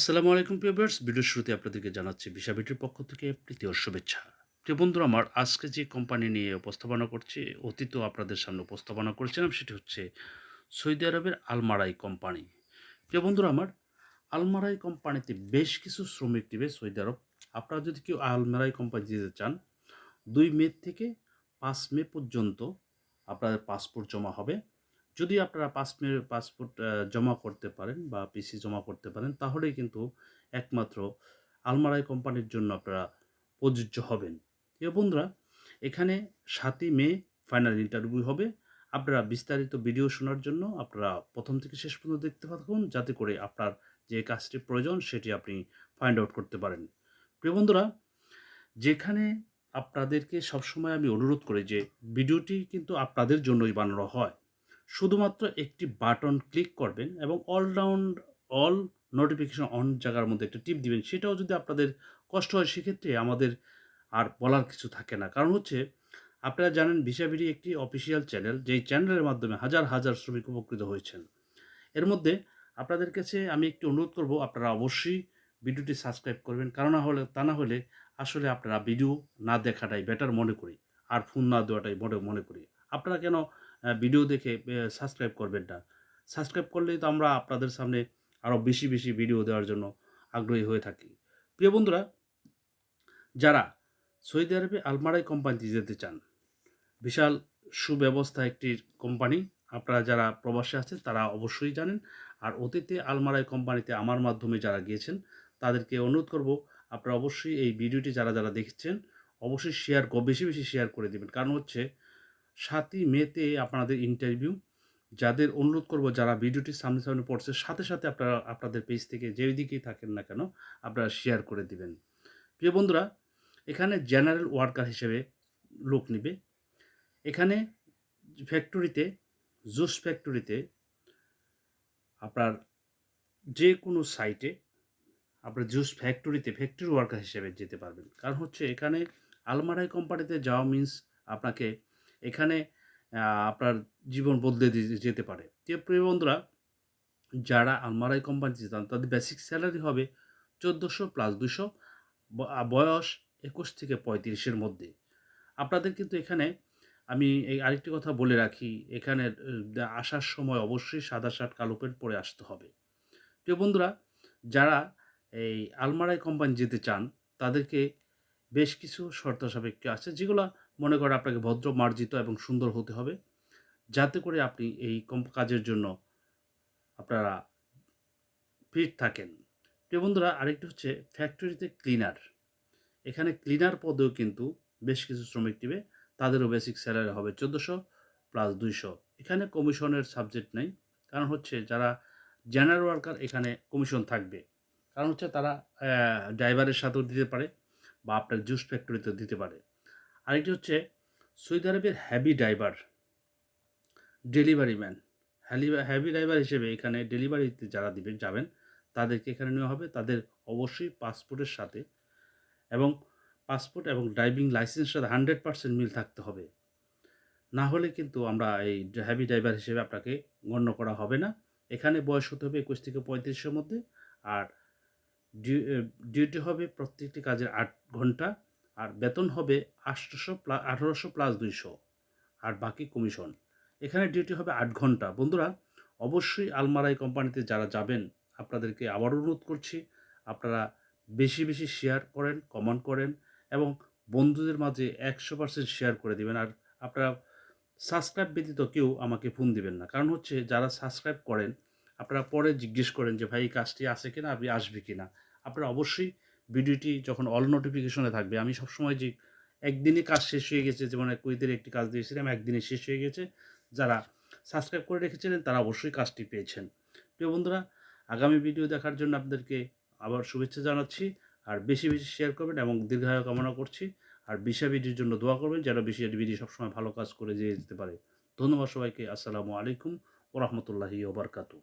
আসসালামু আলাইকুম pears video শুরুতে আপনাদেরকে জানাচ্ছি ভিডিওর পক্ষ থেকে প্রীতি ও শুভেচ্ছা। প্রিয় বন্ধুরা, আমার আজকে যে কোম্পানি নিয়ে উপস্থাপনা করছি, অতীত আপনাদের সামনে উপস্থাপনা করেছিলাম, সেটি হচ্ছে সৌদি আরবের আলমারাই কোম্পানি। প্রিয় বন্ধুরা, আমার আলমারাই কোম্পানিতে বেশ কিছু শ্রমিক নেবে সৌদি আরব। আপনারা যদি কেউ আলমারাই কোম্পানি দিতে চান, দুই মে থেকে পাঁচ মে পর্যন্ত আপনাদের পাসপোর্ট জমা হবে। যদি আপনারা মে পাসপোর্ট জমা করতে পারেন বা পিসি জমা করতে পারেন, তাহলেই কিন্তু একমাত্র আলমারাই কোম্পানির জন্য আপনারা প্রযোজ্য হবেন। এ বন্ধুরা, এখানে সাতই মে ফাইনাল ইন্টারভিউ হবে। আপনারা বিস্তারিত ভিডিও শোনার জন্য আপনারা প্রথম থেকে শেষ পর্যন্ত দেখতে থাকুন, যাতে করে আপনার যে কাজটি প্রয়োজন, সেটি আপনি ফাইন্ড আউট করতে পারেন। প্রিয় বন্ধুরা, যেখানে আপনাদেরকে সবসময় আমি অনুরোধ করি যে, ভিডিওটি কিন্তু আপনাদের জন্যই বানানো হয়। শুধুমাত্র একটি বাটন ক্লিক করবেন এবং অলরাউন্ড অল নোটিফিকেশন অন জায়গার মধ্যে একটা টিপ দিবেন। সেটাও যদি আপনাদের কষ্ট হয়, সেক্ষেত্রে আমাদের আর বলার কিছু থাকে না। কারণ হচ্ছে, আপনারা জানেন ভিসাবিডি একটি অফিসিয়াল চ্যানেল যেই চ্যানেলের মাধ্যমে হাজার হাজার শ্রমিক উপকৃত হয়েছেন। এর মধ্যে আপনাদের কাছে আমি একটি অনুরোধ করব, আপনারা অবশ্যই ভিডিওটি সাবস্ক্রাইব করবেন, কারণ না হলে, তা না হলে আসলে আপনারা ভিডিও না দেখাটাই বেটার মনে করি, আর ফোন না দেওয়াটাই মনে মনে করি। আপনারা কেন ভিডিও দেখে সাবস্ক্রাইব করবেন না সাবস্ক্রাইব করলেই তো আমরা আপনাদের সামনে আরও বেশি বেশি ভিডিও দেওয়ার জন্য আগ্রহী হয়ে থাকি। প্রিয় বন্ধুরা, যারা সৌদি আরবে আলমারাই কোম্পানিতে যেতে চান, বিশাল সুব্যবস্থা একটি কোম্পানি আপনারা যারা প্রবাসে আছেন তারা অবশ্যই জানেন। আর অতীতে আলমারাই কোম্পানিতে আমার মাধ্যমে যারা গিয়েছেন, তাদেরকে অনুরোধ করব, আপনারা অবশ্যই এই ভিডিওটি যারা যারা দেখছেন, অবশ্যই শেয়ার বেশি বেশি শেয়ার করে দেবেন। কারণ হচ্ছে সাতই মেতে আপনাদের ইন্টারভিউ যাদের অনুরোধ করব যারা ভিডিওটি সামনে সামনে পড়ছে, সাথে সাথে আপনারা, আপনাদের পেজ থেকে যেই দিকেই থাকেন না কেন, আপনারা শেয়ার করে দিবেন। প্রিয় বন্ধুরা, এখানে জেনারেল ওয়ার্কার হিসেবে লোক নিবে। এখানে ফ্যাক্টরিতে জুস ফ্যাক্টরিতে আপনার যে কোনো সাইটে আপনার জুস ফ্যাক্টরিতে ফ্যাক্টরি ওয়ার্কার হিসেবে যেতে পারবেন। কারণ হচ্ছে এখানে আলমারাই কোম্পানিতে যাওয়া মিন্স আপনাকে এখানে আপনার জীবন বদলে যেতে পারে। যে প্রিয় বন্ধুরা, যারা আলমারাই কোম্পানিতে যান, তাদের বেসিক স্যালারি হবে চোদ্দোশো প্লাস দুশো বয়স একুশ থেকে পঁয়ত্রিশের মধ্যে। আপনাদের কিন্তু এখানে, আমি এই আরেকটি কথা বলে রাখি, এখানে আসার সময় অবশ্যই সাদা শার্ট, কালো প্যান্ট পরে আসতে হবে। প্রিয় বন্ধুরা, যারা এই আলমারাই কোম্পানি যেতে চান, তাদেরকে বেশ কিছু শর্ত সাপেক্ষে আছে, যেগুলো মনে করেন আপনাকে ভদ্র, মার্জিত এবং সুন্দর হতে হবে। যাতে করে আপনি এই কম- কাজের জন্য আপনারা ফিট থাকেন। প্রিয় বন্ধুরা, আরেকটি হচ্ছে ফ্যাক্টরিতে ক্লিনার এখানে ক্লিনার পদেও কিন্তু বেশ কিছু শ্রমিক নেবে। তাদেরও বেসিক স্যালারি হবে চোদ্দোশো প্লাস দুইশো। এখানে কমিশনের সাবজেক্ট নেই। কারণ হচ্ছে যারা জেনারেল ওয়ার্কার এখানে কমিশন থাকবে। কারণ হচ্ছে তারা ড্রাইভারের সাথেও দিতে পারে বা আপনার জুস ফ্যাক্টরিতেও দিতে পারে। আরেকটি হচ্ছে সৌদি আরবের heavy driver delivery man heavy driver হিসেবে এখানে ডেলিভারিতে যারা দিবেন, যাবেন, তাদেরকে এখানে নেওয়া হবে। তাদের অবশ্যই পাসপোর্টের সাথে এবং পাসপোর্ট এবং ড্রাইভিং লাইসেন্সের সাথে হান্ড্রেড পার্সেন্ট মিল থাকতে হবে। না হলে কিন্তু আমরা এই হ্যাভি ড্রাইভার হিসেবে আপনাকে গণ্য করা হবে না। এখানে বয়স হতে হবে একুশ থেকে পঁয়ত্রিশের মধ্যে আর ডিউটি হবে প্রত্যেকটি কাজের আট ঘণ্টা। আর বেতন হবে আটশোশো প্লাস আঠারোশো প্লাস দুইশো। আর বাকি কমিশন এখানে ডিউটি হবে আট ঘণ্টা। বন্ধুরা, অবশ্যই আলমারাই কোম্পানিতে যারা যাবেন, আপনাদেরকে আবার অনুরোধ করছি, আপনারা বেশি বেশি শেয়ার করেন কমেন্ট করেন এবং বন্ধুদের মাঝে একশো পার্সেন্ট শেয়ার করে দিবেন। আর আপনারা সাবস্ক্রাইব ব্যতীত কেউ আমাকে ফোন দিবেন না। কারণ হচ্ছে, যারা সাবস্ক্রাইব করেন, আপনারা পরে জিজ্ঞেস করেন যে, ভাই, এই কাজটি আছে কিনা? আপনি আসবে কিনা? আপনারা অবশ্যই ভিডিওটি যখন অল নোটিফিকেশনে থাকবে, আমি সবসময় যে একদিনে কাজ শেষ হয়ে গেছে যেমন কুইতের একটি কাজ দিয়েছিলাম, একদিনে শেষ হয়ে গেছে, যারা সাবস্ক্রাইব করে রেখেছিলেন, তারা অবশ্যই কাজটি পেয়েছেন। প্রিয় বন্ধুরা, আগামী ভিডিও দেখার জন্য আপনাদেরকে আবার শুভেচ্ছা জানাচ্ছি, আর বেশি বেশি শেয়ার করবেন এবং দীর্ঘায়ু কামনা করছি, আর বিশা ভিডিওর জন্য দোয়া করবেন, যেন বেশি ভিডিও সবসময় ভালো কাজ করে যেয়ে যেতে পারে। ধন্যবাদ সবাইকে, আসসালামু আলাইকুম ওরহমতুল্লাহি ওবরকাতু